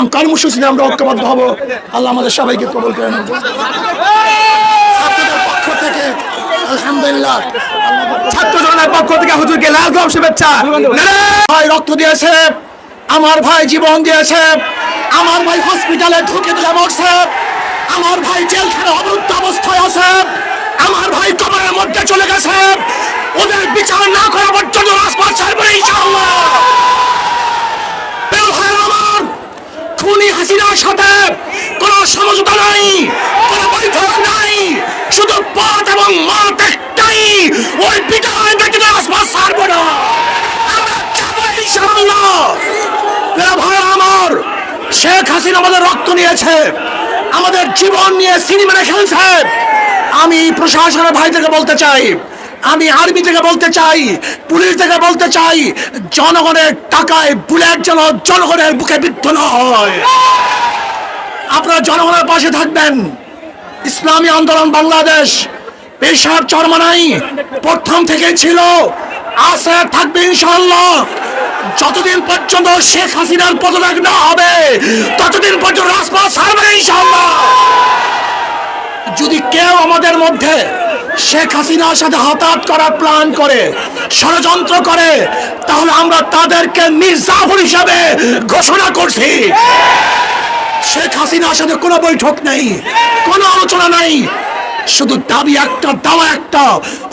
এবং কর্মসূচিতে আমরা ঐক্যবদ্ধ হব? আল্লাহ আমাদের সবাইকে কবল করে নেব। পক্ষ থেকে আলহামদুলিল্লাহ ছাত্র জনতার পক্ষ থেকে হুজুরকে শুভেচ্ছা। ভাই রক্ত দিয়েছে আমার ভাই জীবন দিয়েছে আমার ভাই হসপিটালে ঢুকে দিলে মরছে আমার ভাই জেলখানে অবরুদ্ধ অবস্থায় আছে আমার ভাই কবরের মধ্যে চলে গেছে ওদের বিচার না করা পর্যন্ত রাজপথ ছাড়বে না, ইনশাআল্লাহ প্রিয় ভাই আমার খুনি হাসিনার সাথে কোনো সমঝোতা নাই, কোনো বৈঠক নাই, শুধু পথ এবং মত একটাই, ওই বিদায় ব্যতীত রাজপথ ছাড়বো না। আমরা ভাই শেখ হাসিনা আমাদের রক্ত নিয়েছে, আমাদের জীবন নিয়ে সিনেমা খেলছে। আমি প্রশাসনের ভাইদেরকে বলতে চাই, আমি আর্মি থেকে বলতে চাই, পুলিশ থেকে বলতে চাই, জনগণের টাকায় বুলেট যেন জনগণের বুকে বিদ্ধ হয় আপনারা জনগণের পাশে থাকবেন। ইসলামী আন্দোলন বাংলাদেশ পেশার চরমানাই প্রথম থেকে ছিল। আছে থাকবে ইনশাল্লাহ যতদিন পর্যন্ত শেখ হাসিনার পদত্যাগ না হবে, ততদিন পর্যন্ত রাজপথ ছাড়বে ইনশাল্লাহ যদি কেউ আমাদের মধ্যে শেখ হাসিনার সাথে হতাহত করার প্ল্যান করে, ষড়যন্ত্র করে, তাহলে আমরা তাদেরকে মির্জাফর হিসাবে ঘোষণা করছি। হাসিনার সাথে কোনো বৈঠক নেই, কোনো আলোচনা নেই। শুধু দাবি একটা, দাওয়া একটা,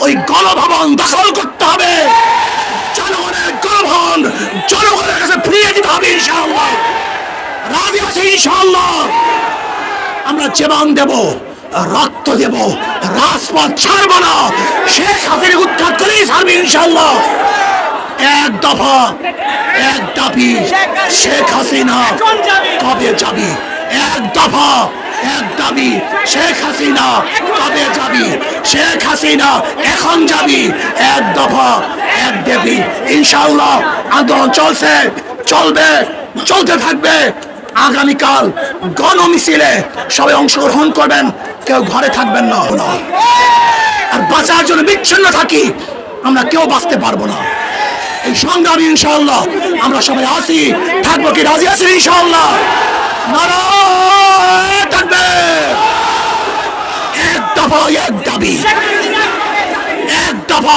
ওই গণভবন দখল করতে হবে। জনগণের গণভবন, জনগণের কাছে ফিরিয়ে দিতে হবে আমরা জীবন দেব, রক্ত দেব, রাজপথ ছাড়ব না। শেখ হাসিনা উৎখাত করেই ছাড়বে ইনশাল্লাহ এক দফা, এক দাবি, শেখ হাসিনা কবে যাবি এক দাবি, শেখ হাসিনা কবে যাবি? শেখ হাসিনা এখন যাবি? এক দফা, এক দেবী। ইনশাল্লাহ আন্দোলন চলছে, চলবে, চলতে থাকবে। আগামীকাল গণ মিছিলে সবাই অংশগ্রহণ করবেন, কেউ ঘরে থাকবেন না। আর বাঁচার জন্য বিচ্ছিন্ন থাকি, আমরা কেউ বাঁচতে পারব না। এই সংগ্রামী ইনশাআল্লাহ আমরা সবাই আসি থাকব কি রাজি আছি ইনশাআল্লাহ নারায়ণ থাকবে এক দফা এক দাবি এক দফা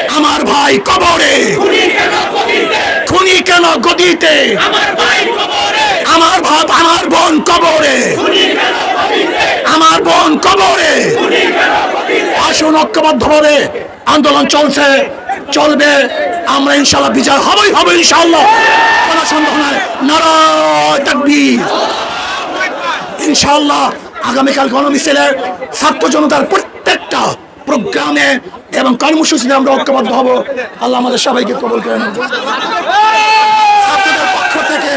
খুনি কেন গদিতে? আমার ভাব আমার বোন কবরে। আমার বোন কবরে। আসুন ঐক্যবদ্ধ ভাবে আন্দোলন চলছে চলবে। আমরা ইনশাল্লাহ বিজয় হবই হবে ইনশাল্লাহ কোনো সন্দেহ নাই। নারায় তাকবীর। ইনশাল্লাহ আগামীকাল গণমিছিলে ছাত্র জনতার প্রত্যেকটা প্রোগ্রামে এবং কর্মসূচিতে আমরা ঐক্যবদ্ধ হব। আল্লাহ আমাদের সবাইকে কবল করে নেব আলহামদুলিল্লাহ পক্ষ থেকে